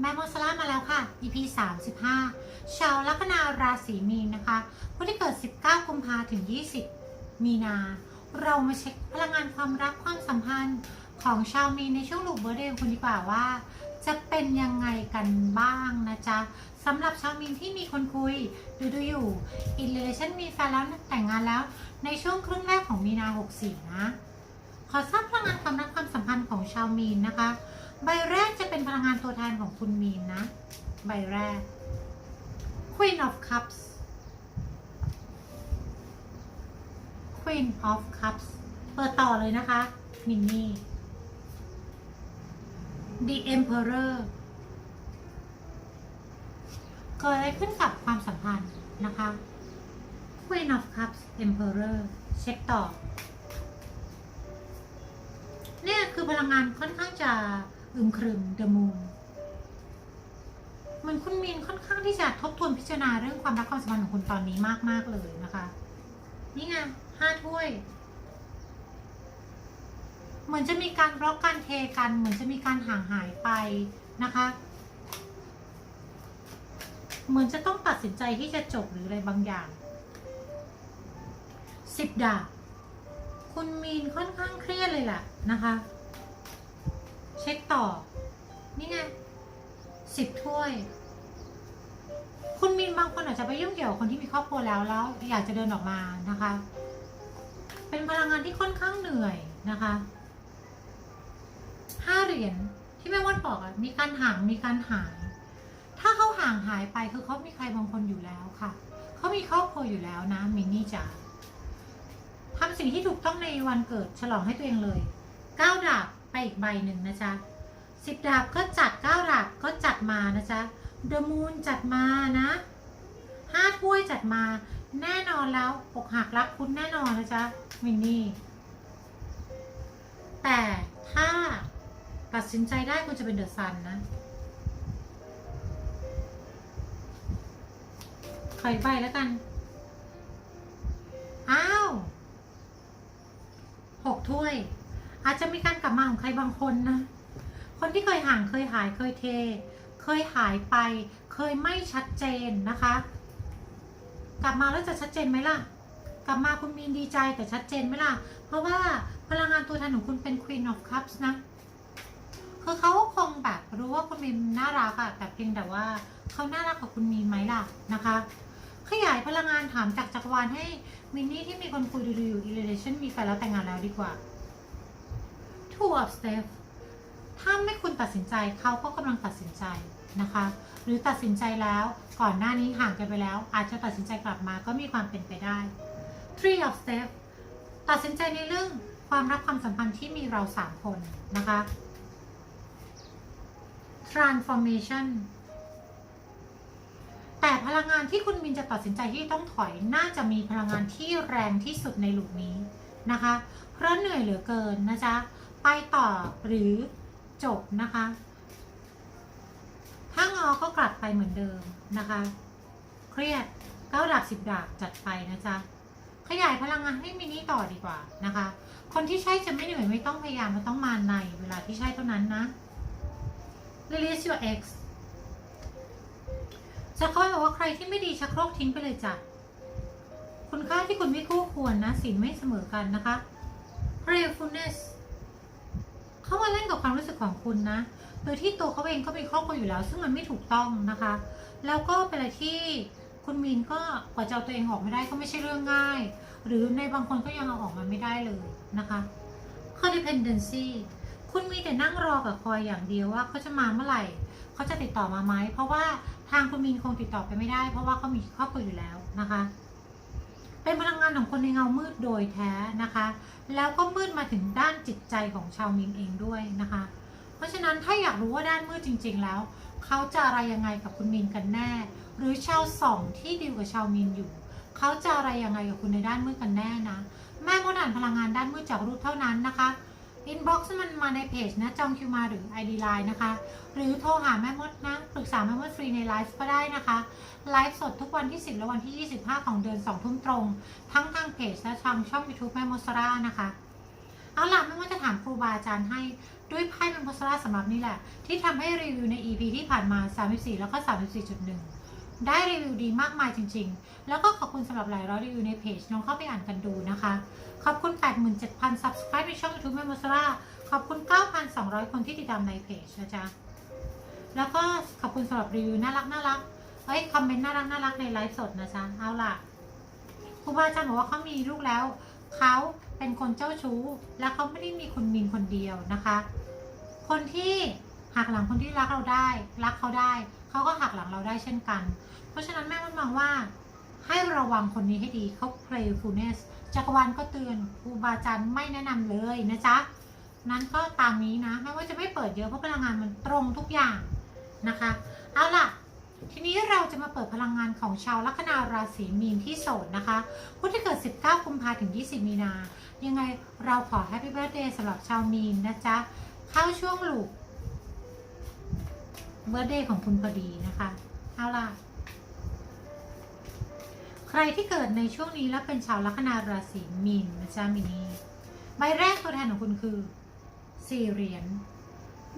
แม่มดสลามาแล้วค่ะ EP 35 ชาวลัคนาราศีมีนนะคะผู้ที่เกิด 19 กุมภาถึง 20 มีนา เรามาเช็คพลังงานความรักความสัมพันธ์ของชาวมีนในช่วงลูกเบอร์เดย์คุณดีกว่าว่า จะเป็นยังไงกันบ้างนะจ๊ะสำหรับชาวมีนที่มีคนคุยดูดูอยู่อินเลชั่นมีแฟนแล้วแต่งงานแล้ว ในช่วงครึ่งแรกของมีนา 64 นะ ขอทราบพลังงานความรักความสัมพันธ์ของชาวมีนนะคะ ใบแรกจะเป็นพลังงานตัวแทนของคุณมีนนะ ใบแรก Queen of Cups Queen of Cups เปิดต่อเลยนะคะ มินนี่ The Emperor เกิดอะไรขึ้นกับความสัมพันธ์นะคะ Queen of Cups Emperor เช็คต่อ เนี่ยคือพลังงานค่อนข้างจะ อึมครึม The Moon เหมือนคุณมีนค่อนข้างที่จะทบทวนพิจารณาเรื่องความรักความสัมพันธ์ของคุณตอนนี้มาก ๆ เลยนะคะ นี่ไงห้าถ้วย เหมือนจะมีการบล็อกการเทกัน เหมือนจะมีการห่างหายไปนะคะ เหมือนจะต้องตัดสินใจที่จะจบหรืออะไรบางอย่างสิบดาบคุณมีนค่อนข้างเครียดเลยแหละนะคะ เช็คต่อ นี่ไงสิบถ้วย คุณมีนบางคนอาจจะไปยุ่งเกี่ยวกับคนที่มีครอบครัวแล้วแล้ว อยากจะเดินออกมานะคะ เป็นพลังงานที่ค่อนข้างเหนื่อยนะคะห้าเหรียญที่แม่วันบอกอะมีการห่างมีการหาย ถ้าเขาห่างหายไปคือเขามีใครบางคนอยู่แล้วค่ะเขามีครอบครัวอยู่แล้วนะมินนี่จ๋าทำสิ่งที่ถูกต้องในวันเกิดฉลองให้ตัวเองเลยเก้าดาบ ไปอีกใบหนึ่งนะจ๊ะสิบดาบก็จัดเก้าดาบก็จัดมานะจ๊ะเดอะมูนจัดมานะห้าถ้วยจัดมาแน่นอนแล้วอกหักรักคุณแน่นอนนะจ๊ะมินนี่แต่ถ้าตัดสินใจได้คุณจะเป็นเดอะซันนะขออีกใบแล้วกัน อ้าวหกถ้วย อาจจะมีการกลับมาของใครบางคนนะ คนที่เคยห่างเคยหายเคยเท เคยหายไป เคยไม่ชัดเจนนะคะ กลับมาแล้วจะชัดเจนไหมล่ะ กลับมาคุณมีนดีใจแต่ชัดเจนไหมล่ะ เพราะว่าพลังงานตัวแทนของคุณเป็น Queen of Cups นะคือเขาคงแบบรู้ว่าคุณมีนน่ารักอะแต่เพียงแต่ว่าเขาน่ารักกับคุณมีนไหมล่ะนะคะ ขยายพลังงานถามจากจักรวาลให้มินนี่ที่มีคนคุยดูๆอยู่ relation มีแฟนแล้วแต่งงานแล้วดีกว่า two of step ถ้าไม่คุณตัดสินใจเขาก็กำลังตัดสินใจนะคะ หรือตัดสินใจแล้วก่อนหน้านี้ห่างกันไปแล้ว อาจจะตัดสินใจกลับมาก็มีความเป็นไปได้ three of step ตัดสินใจในเรื่องความรักความสัมพันธ์ที่มีเราสามคนนะคะ transformation แต่พลังงานที่คุณมินจะตัดสินใจที่ต้องถอยน่าจะมีพลังงานที่แรงที่สุดในหลุมนี้นะคะ เพราะเหนื่อยเหลือเกินนะจ๊ะ ไปต่อหรือจบนะคะ ถ้างอก็กลับไปเหมือนเดิมนะคะ เครียดเก้าดาบสิบดาบจัดไปนะจ๊ะ ขยายพลังงานให้มินี่ต่อดีกว่านะคะ คนที่ใช่จะไม่เหนื่อยไม่ต้องพยายามมันต้องมาในเวลาที่ใช่เท่านั้นนะ release your ex จะเขาบอกว่าใครที่ไม่ดีชักโครกทิ้งไปเลยจ้ะคุณค่าที่คุณไม่คู่ควรนะสินไม่เสมอกันนะคะ playfulness เขามาเล่นกับความรู้สึกของคุณนะ โดยที่ตัวเขาเองก็มีครอบครัวอยู่แล้ว ซึ่งมันไม่ถูกต้องนะคะ แล้วก็เป็นอะไรที่คุณมีนก็กว่าจะเอาตัวเองออกไม่ได้ก็ไม่ใช่เรื่องง่าย หรือในบางคนก็ยังเอาออกมาไม่ได้เลยนะคะ codependency คุณมีแต่นั่งรอกับคอยอย่างเดียวว่าเขาจะมาเมื่อไหร่เขาจะติดต่อมาไหมเพราะว่าทางคุณมีนคงติดต่อไปไม่ได้ เพราะว่าเขามีครอบครัวอยู่แล้วนะคะ เป็นพลังงานของคนในเงามืดโดยแท้นะคะ แล้วก็มืดมาถึงด้านจิตใจของชาวมินเองด้วยนะคะ เพราะฉะนั้นถ้าอยากรู้ว่าด้านมืดจริง ๆ แล้ว เขาจะอะไรยังไงกับคุณมินกันแน่ หรือชาวสองที่ดีลกับชาวมินอยู่ เขาจะอะไรยังไงกับคุณในด้านมืดกันแน่นะ แม่มดอ่านพลังงานด้านมืดจากรูปเท่านั้นนะคะ อินบ็อกซ์มันมาในเพจนะจองคิวมาหรือ ID Line นะคะ หรือโทรหาแม่มดนะปรึกษาแม่มดฟรีในไลฟ์ก็ได้นะคะไลฟ์สดทุกวันที่ 10 และวันที่ 25 ของเดือน2ทุ่มตรง ทั้งทางเพจและทางช่อง YouTube แม่มดสรานะคะเอาล่ะไม่ว่าจะถามครูบาอาจารย์ให้ด้วยไพ่เป็นโพสลาสำหรับนี่แหละ ที่ทำให้รีวิวใน EP ที่ผ่านมา 34 แล้วก็ 34.1 ได้รีวิวดีมากมายจริง ๆ แล้วก็ขอบคุณสำหรับหลายร้อยรีวิวในเพจน้องเข้าไปอ่านกันดูนะคะ ขอบคุณ 87,000 subscribe ในช่อง YouTube แม่โมสลาขอบคุณ 9,200 คนที่ติดตามในเพจนะจ๊ะแล้วก็ขอบคุณสำหรับรีวิวน่ารักน่ารักเอ้ยคอมเมนต์น่ารักน่ารักในไลฟ์สดนะจ๊ะเอาล่ะครูบาอาจารย์บอกว่าเขามีลูกแล้วเขาเป็นคนเจ้าชู้ และเขาไม่ได้มีคนมินคนเดียวนะคะ คนที่ หักหลังคนที่รักเราได้ รักเขาได้เขาก็หักหลังเราได้เช่นกัน เพราะฉะนั้นแม่มันมองว่า ให้ระวังคนนี้ให้ดีเขา playfulness จักรวาลก็เตือนครูบาอาจารย์ไม่แนะนำเลยนะจ๊ะนั้นก็ตามนี้นะแม้ว่าจะไม่เปิดเยอะเพราะพลังงานมันตรงทุกอย่างนะคะเอาล่ะทีนี้เราจะมาเปิดพลังงานของชาวลัคนาราศีมีนที่โสดนะคะผู้ที่เกิด 19 กุมภาถึง 20 มีนา ยังไงเราขอแฮปปี้เบิร์ a เดย์สำหรับชาวมีนนะจ๊ะ เข้าช่วงลูก เบิร์เดย์ของคุณพอดีนะคะ เอาล่ะ ใครที่เกิดในช่วงนี้และเป็นชาวลัคนาราศีมีนนะจ๊ะมินีใบแรกตัวแทนของคุณคือสี่เหรียญ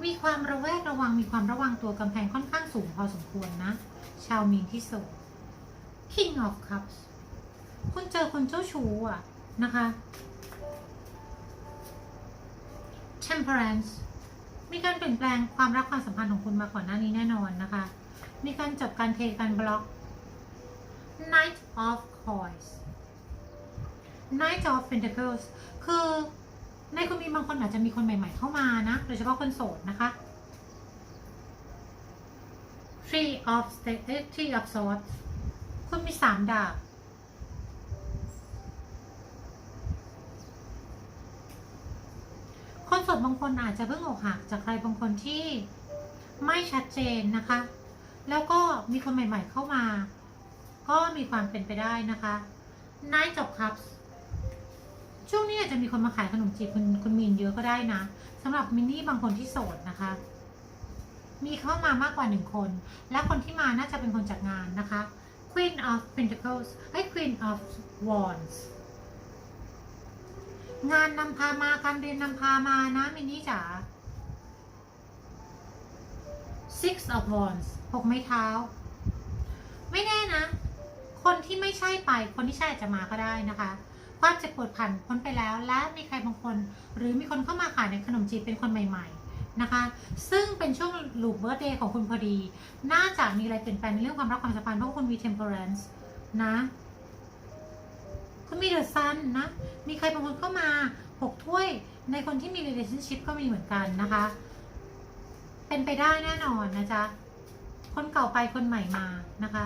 มีความระแวดระวังมีความระวังตัวกำแพงค่อนข้างสูงพอสมควรนะ ชาวมีนที่โสด King of Cups คุณเจอคนเจ้าชู้อะนะคะ Temperance มีการเปลี่ยนแปลงความรักความสัมพันธ์ของคุณมาก่อนหน้านี้แน่นอนนะคะ มีการจบการเทการบล็อก Knight of Coins Knight of Pentacles คือในคุณมีบางคนอาจจะมีคนใหม่ ๆ เข้ามานะ โดยเฉพาะคนโสดนะคะ Three of Sta- เอ้ย Three of Swords คุณมีสามดาบ คนโสดบางคนอาจจะเพิ่งอกหักจากใครบางคนที่ไม่ชัดเจนนะคะ แล้วก็มีคนใหม่ ๆ เข้ามา ก็มีความเป็นไปได้นะคะ Knight of Cups ช่วงนี้อาจจะมีคนมาขายขนมจีบคุณคุณมีนเยอะก็ได้นะสำหรับมินนี่บางคนที่โสดนะคะ มีเข้ามามากกว่าหนึ่งคน และคนที่มาน่าจะเป็นคนจัดงานนะคะ Queen of Pentacles ไอ้ Queen of Wands งานนำพามาการเรียนนำพามานะมินนี่จ๋า Six of Wands หกไม้เท้า ไม่แน่นะ คนที่ไม่ใช่ไป คนที่ใช่จะมาก็ได้นะคะ ความเจ็บปวดผ่านพ้นไปแล้ว และมีใครบางคน หรือมีคนเข้ามาขายในขนมจีบเป็นคนใหม่ ๆ นะคะ ซึ่งเป็นช่วงลูปเบิร์เดย์ของคุณพอดี น่าจะมีอะไรเปลี่ยนแปลงในเรื่องความรักความสัมพันธ์เพราะคุณมี temperance นะ คุณมีเดอะซันนะ มีใครบางคนเข้ามาหกถ้วยในคนที่มี relationship ก็มีเหมือนกันนะคะ เป็นไปได้แน่นอนนะจ๊ะ คนเก่าไปคนใหม่มานะคะ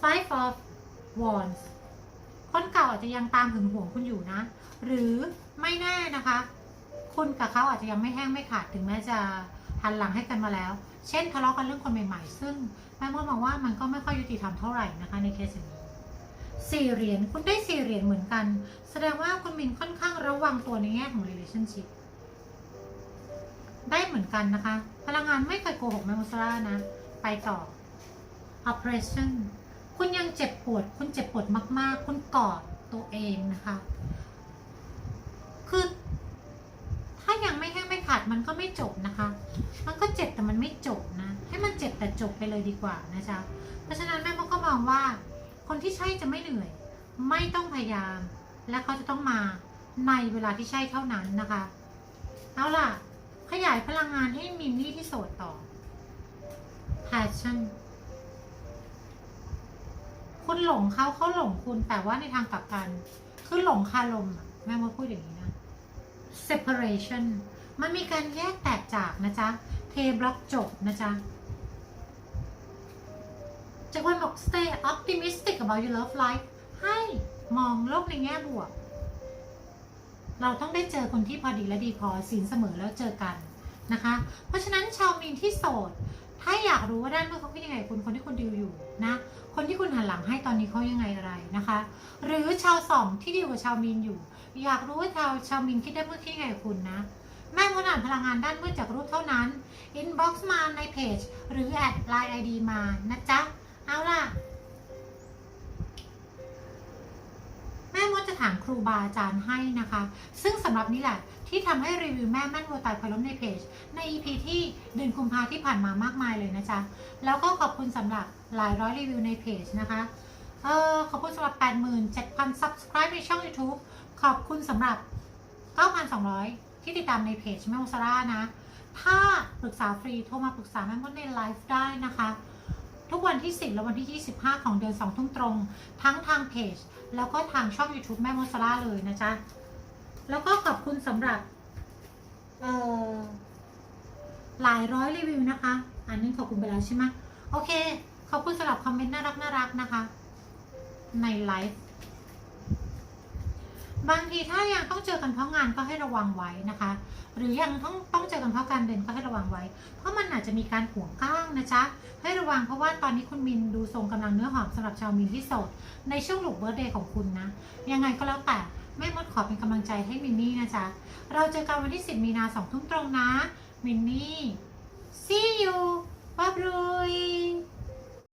Five of Wands คนเก่าอาจจะยังตามหึงหวงคุณอยู่นะ หรือไม่แน่นะคะ คุณกับเขาอาจจะยังไม่แห้งไม่ขาดถึงแม้จะหันหลังให้กันมาแล้ว เช่นทะเลาะกันเรื่องคนใหม่ๆ ซึ่งแม่มดมองว่ามันก็ไม่ค่อยยุติธรรมเท่าไหร่นะคะในเคสนี้ สี่เหรียญคุณได้สี่เหรียญเหมือนกัน แสดงว่าคุณมินค่อนข้างระวังตัวในแง่ของ relationship ได้เหมือนกันนะคะ พลังงานไม่เคยโกหกแมมโมซาร่านะ ไปต่อ oppression คุณยังเจ็บปวด คุณเจ็บปวดมาก ๆ คุณกอดตัวเองนะคะ คือ ถ้ายังไม่แห้งไม่ขาดมันก็ไม่จบนะคะ มันก็เจ็บแต่มันไม่จบนะ ให้มันเจ็บแต่จบไปเลยดีกว่านะจ๊ะ เพราะฉะนั้นแม่ก็มองว่า คนที่ใช่จะไม่เหนื่อย ไม่ต้องพยายาม และเขาจะต้องมาในเวลาที่ใช่เท่านั้นนะคะ เอาล่ะ ขยายพลังงานให้มินนี่ที่โสดต่อ passion คุณหลงเขาเขาหลงคุณแต่ว่าในทางกลับกัน คือหลงคารมแม่มาพูดอย่างนี้นะ separation มันมีการแยกแตกจากนะจ๊ะ เทบล็อกจบนะจ๊ะจากวันบอก stay optimistic about your love life ให้มองโลกในแง่บวก เราต้องได้เจอคนที่พอดีและดีพอสินเสมอแล้วเจอกันนะคะ เพราะฉะนั้นชาวมีนที่โสด ถ้าอยากรู้ว่าด้านเมื่อเขาคิดยังไงคุณคนที่คุณดิวอยู่นะคนที่คุณหันหลังให้ตอนนี้เขายังไงอะไรนะคะ หรือชาวสองที่ดีลกับชาวมีนอยู่ อยากรู้ว่าชาวชาวมีนคิดได้เมื่อคิดยังไงคุณนะแม่มดอ่านพลังงานด้านมืดจากรูปเท่านั้น inbox มาในเพจ หรือแอดไลน์ไอดีมานะจ๊ะ เอาล่ะ ม่มดจะถามครูบาอาจารย์ให้นะคะ ซึ่งสำหรับนี้แหละที่ทำให้รีวิวแม่แม่นวัวตายพล้มในเพจ ใน EP ที่เดือนกุมภาที่ผ่านมามากมายเลยนะจ๊ะ แล้วก็ขอบคุณสำหรับหลายร้อยรีวิวในเพจนะคะเออขอบคุณสำหรับ 87,000 subscribe ในช่อง YouTube ขอบคุณสำหรับ 9,200 ที่ติดตามในเพจแม่โมซาร่านะ ถ้าปรึกษาฟรีโทรมาปรึกษาแม่มดในไลฟ์ได้นะคะ ทุกวันที่ 10 และวันที่ 25 ของเดือน2ทุ่มตรง ทั้งทางเพจ แล้วก็ทางช่อง YouTube แม่โมซาร่าเลยนะจ๊ะ แล้วก็ขอบคุณสำหรับหลายร้อยรีวิวนะคะ อันนี้ขอบคุณไปแล้วใช่ไหมโอเค ขอบคุณสำหรับคอมเมนต์น่ารักน่ารักนะคะ ในไลฟ์ บางทีถ้ายังต้องเจอกันเพราะงานก็ให้ระวังไว้นะคะ หรือยังต้องต้องเจอกันเพราะการเดินก็ให้ระวังไว้ เพราะมันอาจจะมีการห่วงก้างนะจ๊ะให้ระวังเพราะว่าตอนนี้คุณมินดูทรงกำลังเนื้อหอมสำหรับชาวมินที่โสดในช่วงหลุกเบิร์เดย์ของคุณนะ ยังไงก็แล้วแต่แม่มดขอเป็นกำลังใจให้มินนี่นะจ๊ะเราเจอกันวันที่ 10 มีนาสองทุ่มตรงนะมินนี่ see you บ๊ายบาย